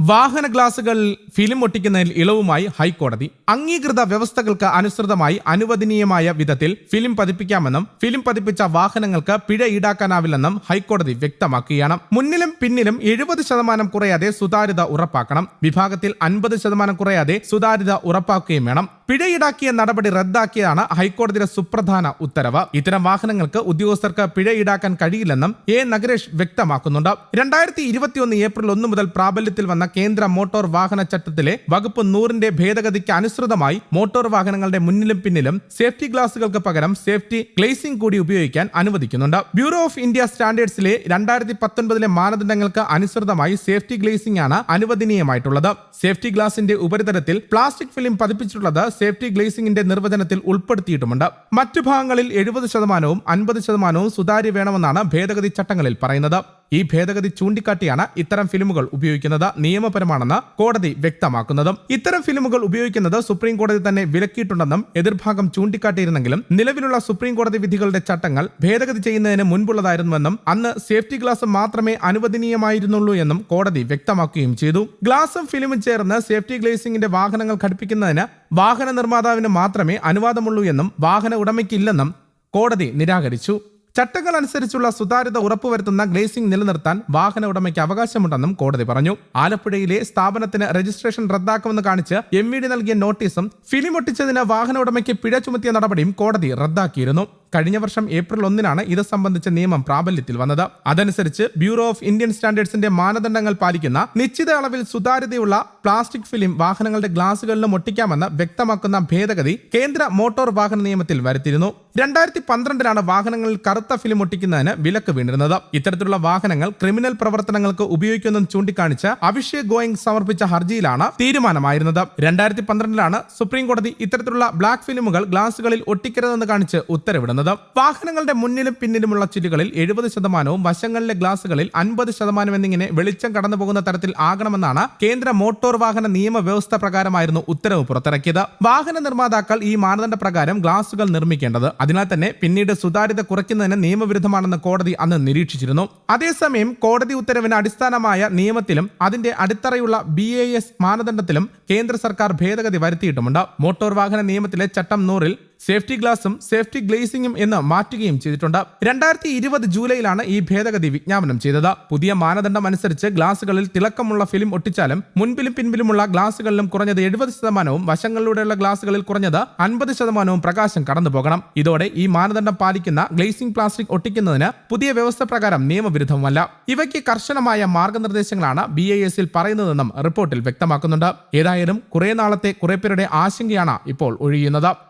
വാഹന ഗ്ലാസുകളിൽ ഫിലിം ഒട്ടിക്കുന്നതിൽ ഇളവുമായി ഹൈക്കോടതി അംഗീകൃത വ്യവസ്ഥകൾക്ക് അനുസൃതമായി അനുവദനീയമായ വിധത്തിൽ ഫിലിം പതിപ്പിക്കാമെന്നും ഫിലിം പതിപ്പിച്ച വാഹനങ്ങൾക്ക് പിഴ ഈടാക്കാനാവില്ലെന്നും ഹൈക്കോടതി വ്യക്തമാക്കുകയാണ്. മുന്നിലും പിന്നിലും എഴുപത് ശതമാനം കുറയാതെ സുതാര്യത ഉറപ്പാക്കണം. വിഭാഗത്തിൽ അൻപത് ശതമാനം കുറയാതെ സുതാര്യത ഉറപ്പാക്കുകയും വേണം. പിഴ നടപടി റദ്ദാക്കിയതാണ് ഹൈക്കോടതിയുടെ സുപ്രധാന ഉത്തരവ്. ഇത്തരം വാഹനങ്ങൾക്ക് ഉദ്യോഗസ്ഥർക്ക് പിഴ ഈടാക്കാൻ കഴിയില്ലെന്നും എ. നഗരേഷ് വ്യക്തമാക്കുന്നുണ്ട്. രണ്ടായിരത്തി ഇരുപത്തിയൊന്ന് ഏപ്രിൽ ഒന്ന് മുതൽ പ്രാബല്യത്തിൽ വന്ന കേന്ദ്ര മോട്ടോർ വാഹന ചട്ടത്തിലെ വകുപ്പ് നൂറിന്റെ ഭേദഗതിക്ക് അനുസൃതമായി മോട്ടോർ വാഹനങ്ങളുടെ മുന്നിലും പിന്നിലും സേഫ്റ്റി ഗ്ലാസുകൾക്ക് പകരം സേഫ്റ്റി ഗ്ലേസിംഗ് കൂടി ഉപയോഗിക്കാൻ അനുവദിക്കുന്നുണ്ട്. ബ്യൂറോ ഓഫ് ഇന്ത്യ സ്റ്റാൻഡേർഡ്സിലെ രണ്ടായിരത്തി പത്തൊൻപതിലെ മാനദണ്ഡങ്ങൾക്ക് അനുസൃതമായി സേഫ്റ്റി ഗ്ലേസിംഗ് ആണ് അനുവദനീയമായിട്ടുള്ളത്. സേഫ്റ്റി ഗ്ലാസിന്റെ ഉപരിതലത്തിൽ പ്ലാസ്റ്റിക് ഫിലിം പതിപ്പിച്ചിട്ടുള്ളത് സേഫ്റ്റി ഗ്ലേസിംഗിന്റെ നിർവചനത്തിൽ ഉൾപ്പെടുത്തിയിട്ടുമുണ്ട്. മറ്റു ഭാഗങ്ങളിൽ എഴുപത് ശതമാനവും അൻപത് ശതമാനവും സുതാര്യ വേണമെന്നാണ് ഭേദഗതി ചട്ടങ്ങളിൽ പറയുന്നത്. ഈ ഭേദഗതി ചൂണ്ടിക്കാട്ടിയാണ് ഇത്തരം ഫിലിമുകൾ ഉപയോഗിക്കുന്നത് നിയമപരമാണെന്ന് കോടതി വ്യക്തമാക്കുന്നതും. ഇത്തരം ഫിലിമുകൾ ഉപയോഗിക്കുന്നത് സുപ്രീം കോടതി തന്നെ വിലക്കിയിട്ടുണ്ടെന്നും എതിർഭാഗം ചൂണ്ടിക്കാട്ടിയിരുന്നെങ്കിലും നിലവിലുള്ള സുപ്രീം കോടതി വിധികളുടെ ചട്ടങ്ങൾ ഭേദഗതി ചെയ്യുന്നതിന് മുൻപുള്ളതായിരുന്നുവെന്നും അന്ന് സേഫ്റ്റി ഗ്ലാസ് മാത്രമേ അനുവദനീയമായിരുന്നുള്ളൂ എന്നും കോടതി വ്യക്തമാക്കുകയും ചെയ്തു. ഗ്ലാസും ഫിലിമും ചേർന്ന് സേഫ്റ്റി ഗ്ലേസിംഗിന്റെ വാഹനങ്ങൾ ഘടിപ്പിക്കുന്നതിന് വാഹന നിർമ്മാതാവിന് മാത്രമേ അനുവാദമുള്ളൂ എന്നും വാഹന ഉടമയ്ക്കില്ലെന്നും കോടതി നിരാകരിച്ചു. ചട്ടങ്ങൾ അനുസരിച്ചുള്ള സുതാര്യത ഉറപ്പുവരുത്തുന്ന ഗ്ലേസിംഗ് നിലനിർത്താൻ വാഹന ഉടമയ്ക്ക് അവകാശമുണ്ടെന്നും കോടതി പറഞ്ഞു. ആലപ്പുഴയിലെ സ്ഥാപനത്തിന് രജിസ്ട്രേഷൻ റദ്ദാക്കുമെന്ന് കാണിച്ച് എം ഡി നൽകിയ നോട്ടീസും ഫിലിം ഒട്ടിച്ചതിന് വാഹന ഉടമയ്ക്ക് പിഴ ചുമത്തിയ നടപടിയും കോടതി റദ്ദാക്കിയിരുന്നു. കഴിഞ്ഞ വർഷം ഏപ്രിൽ ഒന്നിനാണ് ഇത് സംബന്ധിച്ച നിയമം പ്രാബല്യത്തിൽ വന്നത്. അതനുസരിച്ച് ബ്യൂറോ ഓഫ് ഇന്ത്യൻ സ്റ്റാൻഡേർഡ്സിന്റെ മാനദണ്ഡങ്ങൾ പാലിക്കുന്ന നിശ്ചിത അളവിൽ സുതാര്യതയുള്ള പ്ലാസ്റ്റിക് ഫിലിം വാഹനങ്ങളുടെ ഗ്ലാസുകളിലും ഒട്ടിക്കാമെന്ന് വ്യക്തമാക്കുന്ന ഭേദഗതി കേന്ദ്ര മോട്ടോർ വാഹന നിയമത്തിൽ വരുത്തിയിരുന്നു. രണ്ടായിരത്തി പന്ത്രണ്ടിലാണ് വാഹനങ്ങളിൽ കറുത്ത ഫിലിം ഒട്ടിക്കുന്നതിന് വിലക്ക് വീണിരുന്നത്. ഇത്തരത്തിലുള്ള വാഹനങ്ങൾ ക്രിമിനൽ പ്രവർത്തനങ്ങൾക്ക് ഉപയോഗിക്കുമെന്നും ചൂണ്ടിക്കാണിച്ച് അഭിഷേക് ഗോയിങ് സമർപ്പിച്ച ഹർജിയിലാണ് തീരുമാനമായിരുന്നത്. രണ്ടായിരത്തി പന്ത്രണ്ടിലാണ് സുപ്രീം കോടതി ഇത്തരത്തിലുള്ള ബ്ലാക്ക് ഫിലിമുകൾ ഗ്ലാസുകളിൽ ഒട്ടിക്കരുതെന്ന് കാണിച്ച് ഉത്തരവിടുന്നത്. വാഹനങ്ങളുടെ മുന്നിലും പിന്നിലുമുള്ള ചില്ലുകളിൽ എഴുപത് ശതമാനവും വശങ്ങളിലെ ഗ്ലാസുകളിൽ അൻപത് ശതമാനം എന്നിങ്ങനെ വെളിച്ചം കടന്നു തരത്തിൽ ആകണമെന്നാണ് കേന്ദ്ര മോട്ടോർ വാഹന നിയമ വ്യവസ്ഥ പ്രകാരമായിരുന്നു ഉത്തരവ് പുറത്തിറക്കിയത്. വാഹന നിർമ്മാതാക്കൾ ഈ മാനദണ്ഡ പ്രകാരം ഗ്ലാസുകൾ നിർമ്മിക്കേണ്ടത്. അതിനാൽ തന്നെ പിന്നീട് സുതാര്യത കുറയ്ക്കുന്നതിന് നിയമവിരുദ്ധമാണെന്ന് കോടതി അന്ന് നിരീക്ഷിച്ചിരുന്നു. അതേസമയം കോടതി ഉത്തരവിന് അടിസ്ഥാനമായ നിയമത്തിലും അതിന്റെ അടിത്തറയുള്ള ബി എ എസ് മാനദണ്ഡത്തിലും കേന്ദ്ര സർക്കാർ ഭേദഗതി വരുത്തിയിട്ടുമുണ്ട്. മോട്ടോർ വാഹന നിയമത്തിലെ ചട്ടം നൂറിൽ സേഫ്റ്റി ഗ്ലാസും സേഫ്റ്റി ഗ്ലേസിംഗും എന്ന് മാറ്റുകയും ചെയ്തിട്ടുണ്ട്. രണ്ടായിരത്തി ഇരുപത് ജൂലൈയിലാണ് ഈ ഭേദഗതി വിജ്ഞാപനം ചെയ്തത്. പുതിയ മാനദണ്ഡം അനുസരിച്ച് ഗ്ലാസുകളിൽ തിളക്കമുള്ള ഫിലിം ഒട്ടിച്ചാലും മുൻപിലും പിൻപിലുമുള്ള ഗ്ലാസുകളിലും കുറഞ്ഞത് എഴുപത് ശതമാനവും വശങ്ങളിലൂടെയുള്ള ഗ്ലാസുകളിൽ കുറഞ്ഞത് അൻപത് ശതമാനവും പ്രകാശം കടന്നു പോകണം. ഇതോടെ ഈ മാനദണ്ഡം പാലിക്കുന്ന ഗ്ലേസിംഗ് പ്ലാസ്റ്റിക് ഒട്ടിക്കുന്നതിന് പുതിയ വ്യവസ്ഥ പ്രകാരം നിയമവിരുദ്ധമല്ല ഇവയ്ക്ക് കർശനമായ മാർഗനിർദ്ദേശങ്ങളാണ് ബി ഐ എസിൽ പറയുന്നതെന്നും റിപ്പോർട്ടിൽ വ്യക്തമാക്കുന്നുണ്ട്. ഏതായാലും കുറെ നാളത്തെ കുറെ പേരുടെ ആശങ്കയാണ് ഇപ്പോൾ ഒഴിയുന്നത്.